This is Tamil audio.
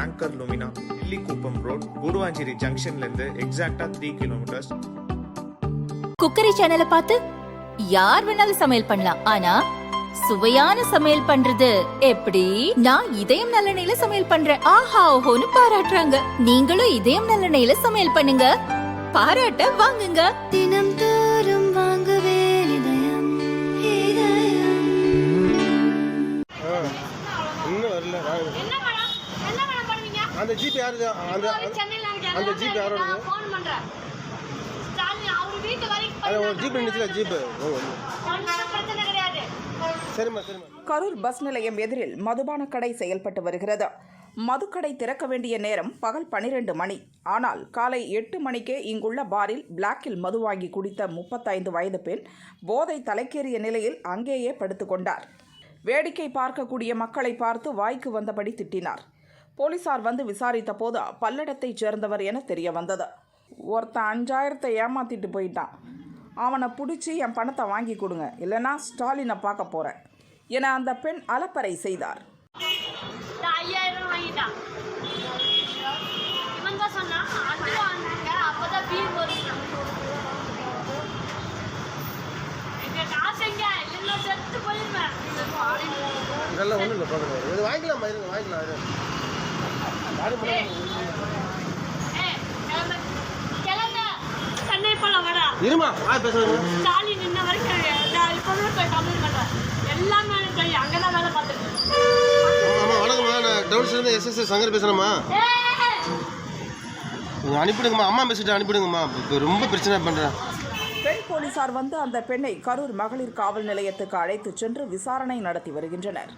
Anchor Lumina Illikuppam road Guruvancheri ஜங்ஷன்ல இருந்து எக்ஸாக்டா த்ரீ கிலோமீட்டர்ஸ் குக்கரி சேனலை பார்த்து யார் வேணாலும் சமையல் பண்ணலாம். ஆனா சுவையான சமையல் பண்றது எப்படி? நான் இதயம் நல்லெண்ணெயில சமையல் பண்றேன். ஆஹா ஓஹோன்னு பாராட்டுறாங்க. நீங்களும் இதயம் நல்லெண்ணெயில சமையல் பண்ணுங்க. பாராட்ட வாங்குங்க. தினம் அந்த ஜிபே யாரு அந்த அந்த ஜீப் ஒரு ஜீப் பிரச்சனை கிடையாது. சரிம்மா சரிம்மா. கரூர் பஸ் நிலையம் எதிரில் மதுபான கடை செயல்பட்டு வருகிறது. மதுக்கடை திறக்க வேண்டிய நேரம் பகல் பனிரெண்டு மணி. ஆனால் காலை எட்டு மணிக்கே இங்குள்ள பாரில் பிளாக்கில் மது வாங்கி குடித்த முப்பத்தைந்து வயது பெண் போதை தலைக்கேறிய நிலையில் அங்கேயே படுத்துக்கொண்டார் வேடிக்கை பார்க்கக்கூடிய மக்களை பார்த்து வாய்க்கு வந்தபடி திட்டினார். போலீசார் வந்து விசாரித்த போது பல்லடத்தைச் சேர்ந்தவர் என தெரிய வந்தது ஒருத்தன் அஞ்சாயிரத்தை ஏமாத்திட்டு போயிட்டான். அவனை பிடிச்சி என் பணத்தை வாங்கி கொடுங்க. இல்லைன்னா ஸ்டாலினை பார்க்க போகிறேன் என அந்த பெண் அலப்பறை செய்தார். இதெல்லாம் ஒன்றும் இல்லை பார்க்குறேன் இது வாங்கிக்கலாமா? இருங்க வாங்கிக்கலாம் சென்னை போலாம் இருமா ஸ்டாலின் இன்ன வரைக்கும் நான் இப்பவே போய் கம்ப்ளைண்ட் எல்லாமே எனக்கு வேலை பார்த்துருக்கேன் ஆமா வணக்கம்மா நான் டவுன்ஸ்லேருந்து எஸ்எஸ்எஸ் சங்கர் பேசுகிறேம்மா கொஞ்சம் அனுப்பிடுங்கம்மா அம்மா மெசேஜ் அனுப்பிடுங்கம்மா. இப்போ ரொம்ப பிரச்சனை பண்ணுறேன் பெண் போலீசார் வந்து அந்த பெண்ணை கரூர் மகளிர் காவல் நிலையத்துக்கு அழைத்துச் சென்று விசாரணை நடத்தி வருகின்றனர்.